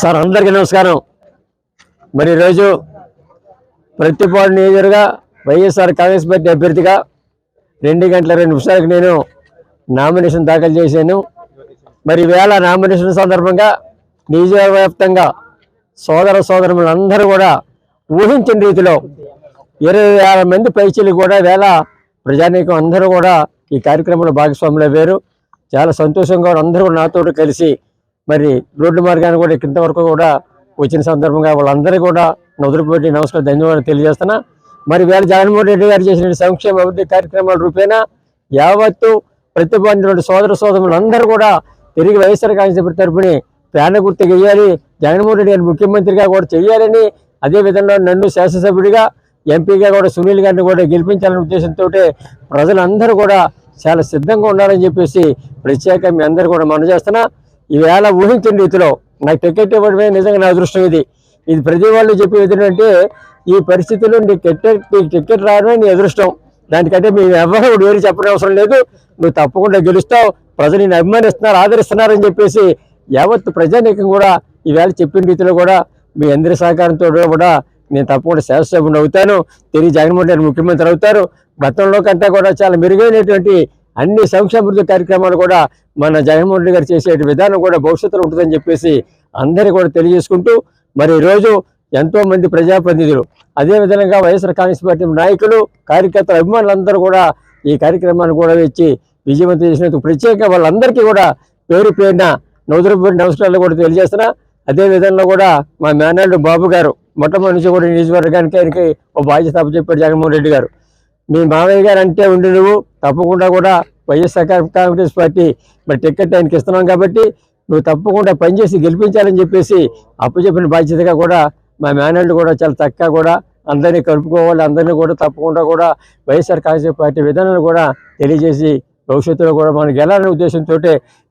Sir అందరికీ నమస్కారం. మరి ఈరోజు ప్రతిపాడు నియోజకవర్గ వైఎస్ఆర్ కాంగ్రెస్ పార్టీ అభ్యర్థిగా రెండు గంటల రెండు నిమిషాలకు నేను నామినేషన్ దాఖలు చేశాను. మరి వేళ నామినేషన్ సందర్భంగా నియోజకవర్గ వ్యాప్తంగా సోదర సోదరులందరూ కూడా ఊహించిన రీతిలో ఇరవై వేల మంది పైచీలు కూడా వేళ ప్రజానీకం అందరూ కూడా ఈ కార్యక్రమంలో భాగస్వాములు అయ్యారు చాలా సంతోషంగా అందరూ కూడా నాతో కలిసి మరి రోడ్డు మార్గాన్ని కూడా ఇంతవరకు కూడా వచ్చిన సందర్భంగా వాళ్ళందరూ కూడా నదులుపెట్టి నమస్కారం ధన్యవాదాలు తెలియజేస్తున్నా. మరి వేళ జగన్మోహన్ రెడ్డి గారు చేసిన సంక్షేమ అభివృద్ధి కార్యక్రమాల రూపేణా యావత్తు ప్రతిపాదించిన సోదర సోదరులు అందరూ కూడా తిరిగి వైఎస్ఆర్ కాంగ్రెస్ తరపుని ప్రాణ గుర్తు చేయాలి. జగన్మోహన్ రెడ్డి గారిని ముఖ్యమంత్రిగా కూడా చేయాలని అదే విధంగా నన్ను శాసనసభ్యుడిగా ఎంపీగా కూడా సునీల్ గారిని కూడా గెలిపించాలనే ఉద్దేశంతో ప్రజలందరూ కూడా చాలా సిద్ధంగా ఉండాలని చెప్పేసి ప్రత్యేక మీ అందరూ కూడా మనం చేస్తున్నా. ఈవేళ ఊహించిన రీతిలో నాకు టికెట్ ఇవ్వడమే నిజంగా నా అదృష్టం ఇది. ఇది ప్రతి వాళ్ళు చెప్పేది ఏంటంటే ఈ పరిస్థితుల్లో నీ టికెట్ నీకు టికెట్ రావడమే నీ అదృష్టం. దానికంటే మేము ఎవరు వేరు చెప్పడం అవసరం లేదు. నువ్వు తప్పకుండా గెలుస్తావు. ప్రజలు నేను అభిమానిస్తున్నారు ఆదరిస్తున్నారని చెప్పేసి యావత్ ప్రజానీకం కూడా ఈవేళ చెప్పిన రీతిలో కూడా మీ అందరి సహకారంతో కూడా నేను తప్పకుండా శాసనసభ్యుని అవుతాను తిరిగి జగన్మోహన్ రెడ్డి ముఖ్యమంత్రి అవుతారు. గతంలో కంటే కూడా చాలా మెరుగైనటువంటి అన్ని సంక్షేమాభివృద్ధి కార్యక్రమాలు కూడా మన జగన్మోహన్ రెడ్డి గారు చేసే విధానం కూడా భవిష్యత్తులో ఉంటుందని చెప్పేసి అందరికీ కూడా తెలియజేసుకుంటూ మరి ఈరోజు ఎంతో మంది ప్రజాప్రతినిధులు అదే విధంగా వైఎస్ఆర్ కాంగ్రెస్ పార్టీ నాయకులు కార్యకర్తలు అభిమానులందరూ కూడా ఈ కార్యక్రమాన్ని కూడా వచ్చి విజయవంతం చేసినందుకు ప్రత్యేకంగా వాళ్ళందరికీ కూడా పేరు పేరున నవదురపూడి నమస్కారాలు కూడా తెలియజేస్తున్నా. అదే విధంగా కూడా మా మేనల్డ్ బాబు గారు మొట్టమొదటి నుంచి కూడా నియోజకవర్గానికి ఆయనకి ఒక బాధ్యత చెప్పాడు జగన్మోహన్ రెడ్డి గారు. మీ మావయ్య గారు అంటే ఉండి నువ్వు తప్పకుండా కూడా వైఎస్ఆర్ కాంగ్రెస్ పార్టీ మరి టికెట్ ఆయనకి ఇస్తున్నాం కాబట్టి నువ్వు తప్పకుండా పనిచేసి గెలిపించాలని చెప్పేసి అప్పచెప్పిన బాధ్యతగా కూడా మా మేనల్డ్ కూడా చాలా చక్కగా కూడా అందరినీ కలుపుకోవాలి అందరినీ కూడా తప్పకుండా కూడా వైఎస్ఆర్ కాంగ్రెస్ పార్టీ విధానాలు కూడా తెలియజేసి భవిష్యత్తులో కూడా మనం గెలాలనే ఉద్దేశంతో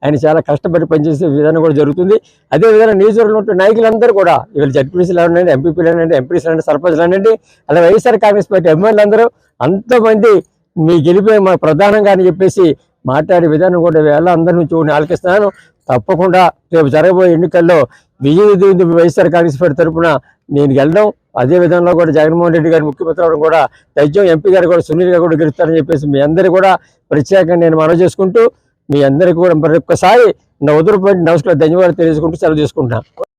ఆయన చాలా కష్టపడి పనిచేసే విధానం కూడా జరుగుతుంది. అదేవిధంగా నియోజకవర్గంలో ఉంటే నాయకులందరూ కూడా ఇవాళ జడ్పీసీలు అనండి ఎంపీపీలు అనండి ఎంపీసీలు అనండి సర్పంచ్లు అనండి అలా వైఎస్ఆర్ కాంగ్రెస్ పార్టీ అభిమానులందరూ అంతమంది మీ గెలిపే మా ప్రధానంగా అని చెప్పేసి మాట్లాడే విధానం కూడా వేళ అందరి నుంచి ఆలకిస్తున్నాను. తప్పకుండా రేపు జరగబోయే ఎన్నికల్లో విజయ వైఎస్ఆర్ కాంగ్రెస్ పార్టీ తరఫున నేను గెలడం అదే విధంగా కూడా జగన్మోహన్ రెడ్డి గారు ముఖ్యమంత్రి అవడం కూడా తజ్జం ఎంపీ గారు కూడా సునీల్ గారు కూడా గెలుస్తారని చెప్పేసి మీ అందరూ కూడా ప్రత్యేకంగా నేను మనవి చేసుకుంటూ మీ అందరికీ కూడా మరొకసారి నా వదులుపడి నమస్కారం ధన్యవాదాలు తెలియజేసుకుంటూ సెలవు తీసుకుంటున్నాను